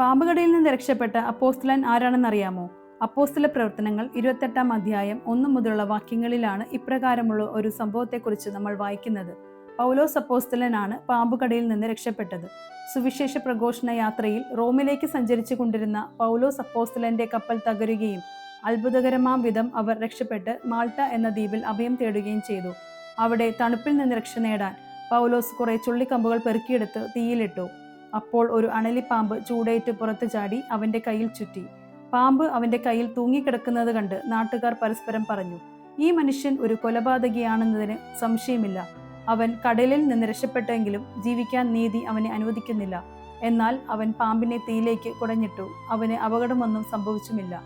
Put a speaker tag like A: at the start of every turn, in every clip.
A: പാമ്പുകടിയിൽ നിന്ന് രക്ഷപ്പെട്ട അപ്പോസ്തലൻ ആരാണെന്നറിയാമോ? അപ്പോസ്തല പ്രവർത്തനങ്ങൾ ഇരുപത്തെട്ടാം അധ്യായം ഒന്നു മുതലുള്ള വാക്യങ്ങളിലാണ് ഇപ്രകാരമുള്ള ഒരു സംഭവത്തെക്കുറിച്ച് നമ്മൾ വായിക്കുന്നത്. പൗലോസ് അപ്പോസ്തലനാണ് പാമ്പുകടയിൽ നിന്ന് രക്ഷപ്പെട്ടത്. സുവിശേഷ പ്രഘോഷണ യാത്രയിൽ റോമിലേക്ക് സഞ്ചരിച്ചു കൊണ്ടിരുന്ന പൗലോസ് അപ്പോസ്തലന്റെ കപ്പൽ തകരുകയും അത്ഭുതകരമാം വിധം അവർ രക്ഷപ്പെട്ട് മാൾട്ട എന്ന ദ്വീപിൽ അഭയം തേടുകയും ചെയ്തു. അവിടെ തണുപ്പിൽ നിന്ന് രക്ഷ നേടാൻ പൗലോസ് കുറെ ചുള്ളിക്കമ്പുകൾ പെറുക്കിയെടുത്ത് തീയിലിട്ടു. അപ്പോൾ ഒരു അണലിപ്പാമ്പ് ചൂടേറ്റ് പുറത്തു ചാടി അവന്റെ കയ്യിൽ ചുറ്റി. പാമ്പ് അവന്റെ കയ്യിൽ തൂങ്ങിക്കിടക്കുന്നത് കണ്ട് നാട്ടുകാർ പരസ്പരം പറഞ്ഞു ഈ മനുഷ്യൻ ഒരു കൊലപാതകിയാണെന്നതിന് സംശയമില്ല. അവൻ കടലിൽ നിന്ന് രക്ഷപ്പെട്ടെങ്കിലും ജീവിക്കാൻ നീതി അവനെ അനുവദിക്കുന്നില്ല. എന്നാൽ അവൻ പാമ്പിനെ തീയിലേക്ക് കുടഞ്ഞിട്ടു. അവന് അപകടമൊന്നും സംഭവിച്ചുമില്ല.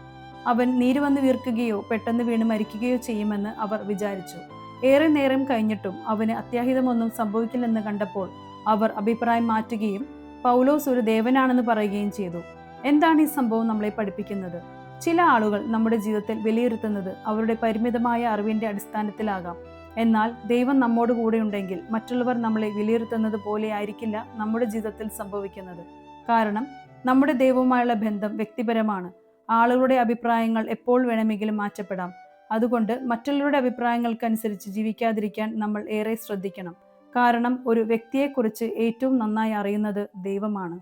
A: അവൻ നീര് വന്ന് വീർക്കുകയോ പെട്ടെന്ന് വീണ് മരിക്കുകയോ ചെയ്യുമെന്ന് അവർ വിചാരിച്ചു. ഏറെ നേരം കഴിഞ്ഞിട്ടും അവന് അത്യാഹിതമൊന്നും സംഭവിക്കില്ലെന്ന് കണ്ടപ്പോൾ അവർ അഭിപ്രായം മാറ്റുകയും പൗലോസ് ഒരു ദേവനാണെന്ന് പറയുകയും ചെയ്തു. എന്താണ് ഈ സംഭവം നമ്മളെ പഠിപ്പിക്കുന്നത്? ചില ആളുകൾ നമ്മുടെ ജീവിതത്തിൽ വിലയിരുത്തുന്നത് അവരുടെ പരിമിതമായ അറിവിന്റെ അടിസ്ഥാനത്തിലാകാം. എന്നാൽ ദൈവം നമ്മോട് കൂടെ ഉണ്ടെങ്കിൽ മറ്റുള്ളവർ നമ്മളെ വിലയിരുത്തുന്നത് പോലെ ആയിരിക്കില്ല നമ്മുടെ ജീവിതത്തിൽ സംഭവിക്കുന്നത്. കാരണം നമ്മുടെ ദൈവവുമായുള്ള ബന്ധം വ്യക്തിപരമാണ്. ആളുകളുടെ അഭിപ്രായങ്ങൾ എപ്പോൾ വേണമെങ്കിലും മാറ്റപ്പെടാം. അതുകൊണ്ട് മറ്റുള്ളവരുടെ അഭിപ്രായങ്ങൾക്കനുസരിച്ച് ജീവിക്കാതിരിക്കാൻ നമ്മൾ ഏറെ ശ്രദ്ധിക്കണം. കാരണം ഒരു വ്യക്തിയെക്കുറിച്ച് ഏറ്റവും നന്നായി അറിയുന്നത് ദൈവമാണ്.